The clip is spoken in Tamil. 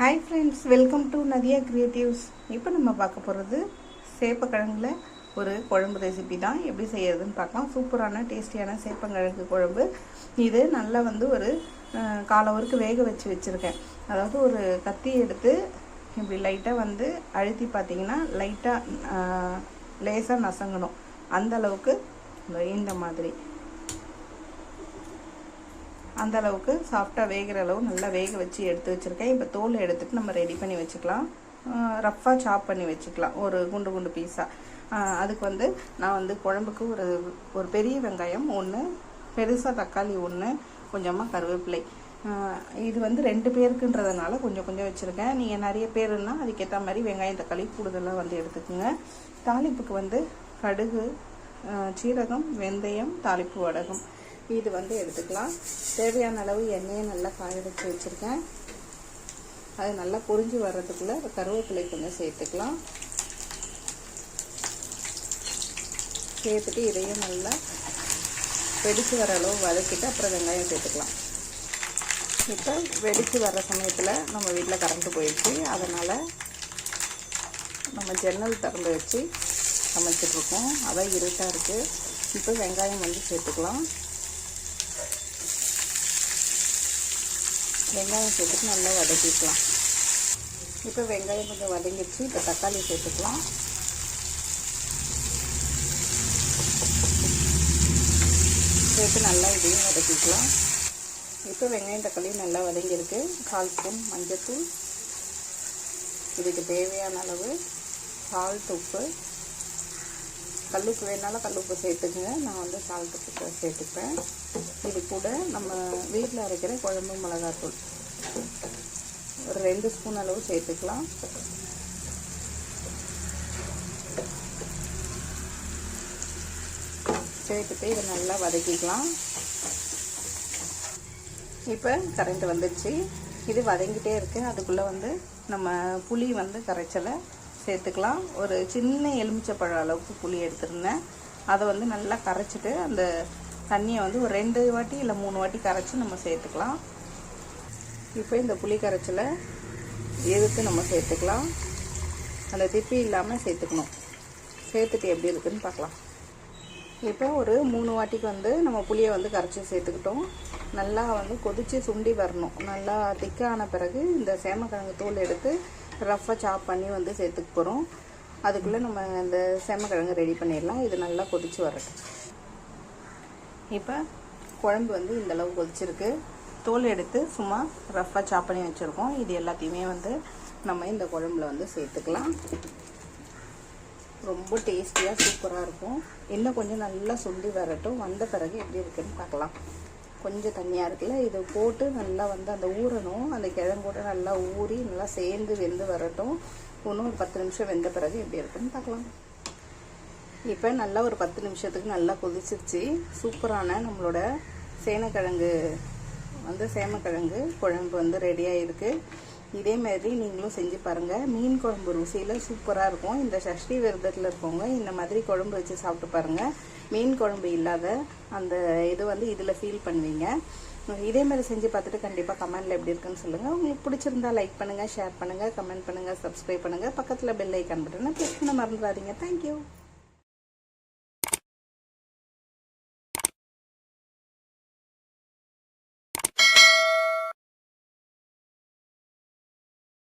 Hi friends welcome to Nadiya creatives இப்போ நம்ம பார்க்க போகிறது சேப்பக்கிழங்குல ஒரு குழம்பு ரெசிபி தான். எப்படி செய்யறதுன்னு பார்க்கலாம். சூப்பரான டேஸ்டியான சேப்பங்கிழங்கு குழம்பு. இது நல்லா வந்து ஒரு காலவருக்கு வேக வச்சு வச்சுருக்கேன். அதாவது ஒரு கத்தி எடுத்து இப்படி லைட்டாக வந்து அழுத்தி பார்த்தீங்கன்னா லைட்டாக லேசாக நசங்கணும். அந்த அளவுக்கு இந்த மாதிரி. அந்த அளவுக்கு சாஃப்டாக வேகிற அளவு நல்லா வேக வச்சு எடுத்து வச்சுருக்கேன். இப்போ தோல் எடுத்துட்டு நம்ம ரெடி பண்ணி வச்சுக்கலாம். ரஃப்பாக சாப் பண்ணி வச்சுக்கலாம். ஒரு குண்டு குண்டு பீஸாக அதுக்கு வந்து நான் வந்து குழம்புக்கு ஒரு ஒரு பெரிய வெங்காயம் ஒன்று பெருசாக தக்காளி ஒன்று கொஞ்சமாக கருவேப்பிலை. இது வந்து ரெண்டு பேருக்குன்றதுனால கொஞ்சம் கொஞ்சம் வச்சுருக்கேன். நீங்கள் நிறைய பேருன்னா அதுக்கேற்ற மாதிரி வெங்காயம் தக்காளி கூடுதலாக வந்து எடுத்துக்கோங்க. தாளிப்புக்கு வந்து கடுகு சீரகம் வெந்தயம் தாளிப்பு வடகம். இது வந்து எடுத்துக்கலாம். தேவையான அளவு எண்ணெயை நல்லா காய வச்சு வச்சுருக்கேன். அது நல்லா பொறிஞ்சு வர்றதுக்குள்ளே கருவேப்பிலை கொஞ்சம் சேர்த்துக்கலாம். சேர்த்துட்டு இதையும் நல்லா வெடித்து வர அளவு வதக்கிட்டு அப்புறம் வெங்காயம் சேர்த்துக்கலாம். இப்போ வெடித்து வர்ற சமயத்தில் நம்ம வீட்டில் கரண்ட்டு போயிடுச்சு. அதனால் நம்ம ஜன்னல் திறந்து வச்சு சமைச்சிட்ருக்கோம் அதான் இருட்டாக இருக்குது இப்போ வெங்காயம் வந்து சேர்த்துக்கலாம். வெங்காயம் சேர்த்துட்டு நல்லா வதக்கிக்கலாம். இப்போ வெங்காயம் கொஞ்சம் வதங்கிடுச்சு இப்போ தக்காளி சேர்த்துக்கலாம். சேர்த்து நல்லா இதையும் வதக்கிக்கலாம். இப்போ வெங்காயம் தக்காளியும் நல்லா வதங்கியிருக்கு. கால் ஸ்பூன் மஞ்சத்தூள். இதுக்கு தேவையான அளவு சால்ட் உப்பு. கல்லுப்பு வேணாலும் கல்லுப்பு சேர்த்துக்குங்க. நான் வந்து சால்ட்டு உப்பு சேர்த்துப்பேன். இது கூட நம்ம வீட்டில் அரைக்கிற குழம்பு மிளகாத்தூள். ஒரு ரெண்டு ஸ்பூன் அளவு சேர்த்துக்கலாம். சேர்த்துட்டு இதை நல்லா வதக்கிக்கலாம். இப்போ கரண்ட் வந்துடுச்சு இது வதங்கிட்டே இருக்குது அதுக்குள்ளே வந்து நம்ம புளி வந்து கரைச்சலை சேர்த்துக்கலாம். ஒரு சின்ன எலுமிச்சப்பழம் அளவுக்கு புளி எடுத்துருந்தேன். அதை வந்து நல்லா கரைச்சிட்டு அந்த தண்ணியை வந்து ஒரு ரெண்டு வாட்டி இல்லை மூணு வாட்டி கரைச்சி நம்ம சேர்த்துக்கலாம். இப்போ இந்த புளி கரைச்சலை எதுக்கு நம்ம சேர்த்துக்கலாம்? அந்த திப்பி இல்லாமல் சேர்த்துக்கணும். சேர்த்துட்டு எப்படி இருக்குன்னு பார்க்கலாம். இப்போ ஒரு மூணு வாட்டிக்கு வந்து நம்ம புளியை வந்து கரைச்சி சேர்த்துக்கிட்டோம். நல்லா வந்து கொதித்து சுண்டி வரணும். நல்லா திக்கான பிறகு இந்த சேமக்கிழங்கு தூள் எடுத்து ரஃப்பாக சாப் பண்ணி வந்து சேர்த்துக்க போகிறோம் அதுக்குள்ளே நம்ம இந்த சேமக்கிழங்கு ரெடி பண்ணிடலாம். இது நல்லா கொதித்து வரட்டும். இப்போ குழம்பு வந்து இந்தளவு கொதிச்சிருக்கு. தோல் எடுத்து சும்மா ரஃப்பாக சாப் பண்ணி வச்சுருக்கோம். இது எல்லாத்தையுமே வந்து நம்ம இந்த குழம்புல வந்து சேர்த்துக்கலாம். ரொம்ப டேஸ்டியாக சூப்பராக இருக்கும். இன்னும் கொஞ்சம் நல்லா சுண்டி வரட்டும். வந்த பிறகு எப்படி இருக்குன்னு பார்க்கலாம். கொஞ்சம் தண்ணியாக இருக்குல்ல? இதை போட்டு நல்லா வந்து அந்த ஊறணும். அந்த கிழங்கோட நல்லா ஊறி நல்லா சேர்ந்து வெந்து வரட்டும். இன்னும் ஒரு பத்து நிமிஷம் வெந்த பிறகு எப்படி இருக்குன்னு பார்க்கலாம். இப்போ நல்லா ஒரு பத்து நிமிஷத்துக்கு நல்லா கொதிச்சிருச்சு. சூப்பரான நம்மளோட சேனக்கிழங்கு வந்து சேமக்கிழங்கு குழம்பு வந்து ரெடியாக இருக்குது இதே மாதிரி நீங்களும் செஞ்சு பாருங்கள் மீன் குழம்பு ருசியில் சூப்பராக இருக்கும். இந்த சஷ்டி விரதத்தில் இருக்கவங்க இந்த மாதிரி குழம்பு வச்சு சாப்பிட்டு பாருங்கள் மீன் குழம்பு இல்லாத அந்த இது வந்து இதில் ஃபீல் பண்ணுவீங்க. இதே மாதிரி செஞ்சு பார்த்துட்டு கண்டிப்பாக கமெண்டில் எப்படி இருக்குன்னு சொல்லுங்கள் உங்களுக்கு பிடிச்சிருந்தா லைக் பண்ணுங்கள் ஷேர் பண்ணுங்கள் கமெண்ட் பண்ணுங்கள் சப்ஸ்கிரைப் பண்ணுங்கள் பக்கத்தில் பெல் ஐக்கான் பட்டனை ப்ரெஸ் பண்ண மறந்துடாதீங்க. தேங்க்யூ